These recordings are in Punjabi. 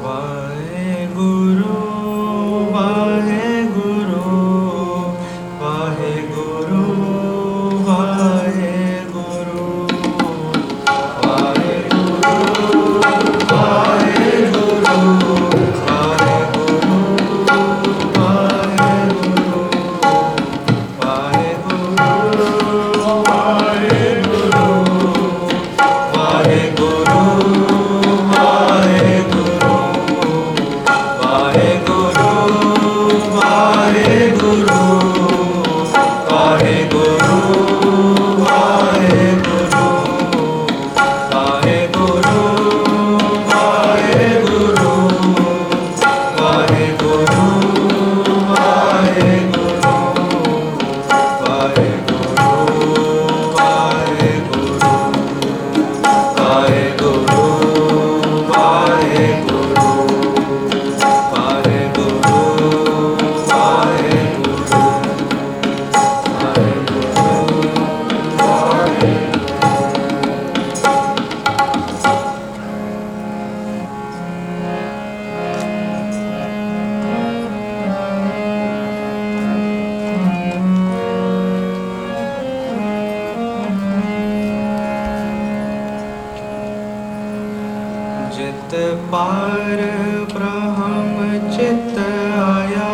Why? ਜਿਤ ਪਾਰ ਬ੍ਰਹਮ ਚਿਤ ਆਇਆ।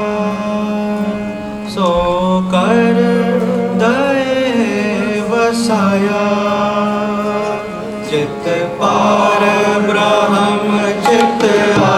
ਸੋ ਕਰ ਦਏ ਵਸਾਇਆ। ਜਿਤ ਪਾਰ ਬ੍ਰਹਮ ਚਿਤ ਆਇਆ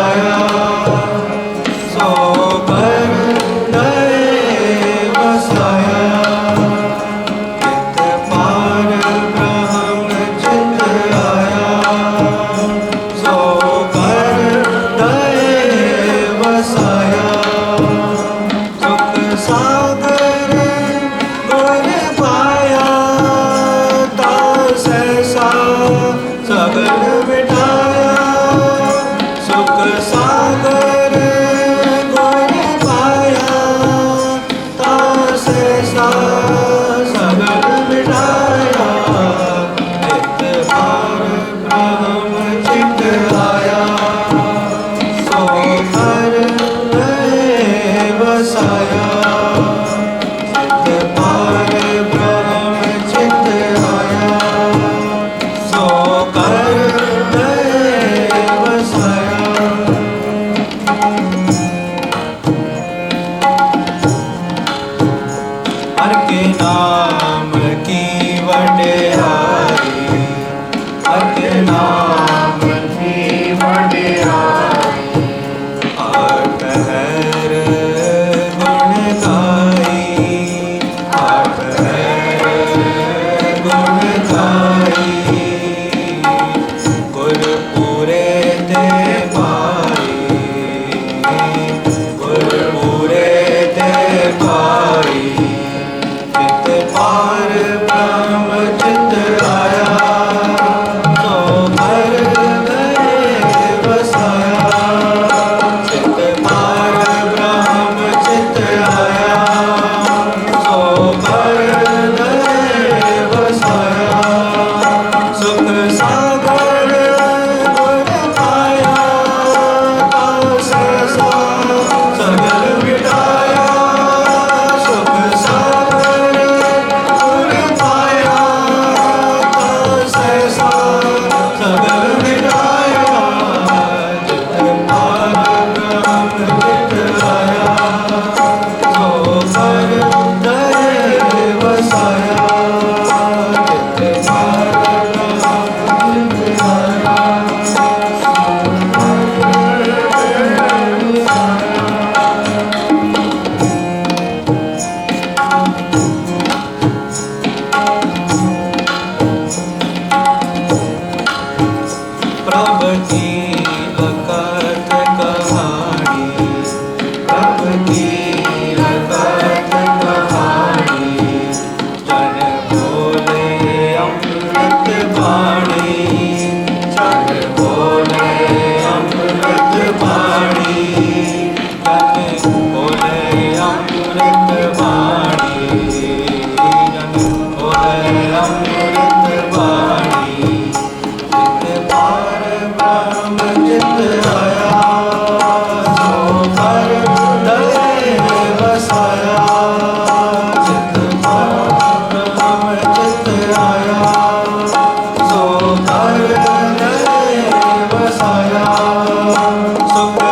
말 Bye.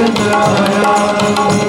and i love Narayana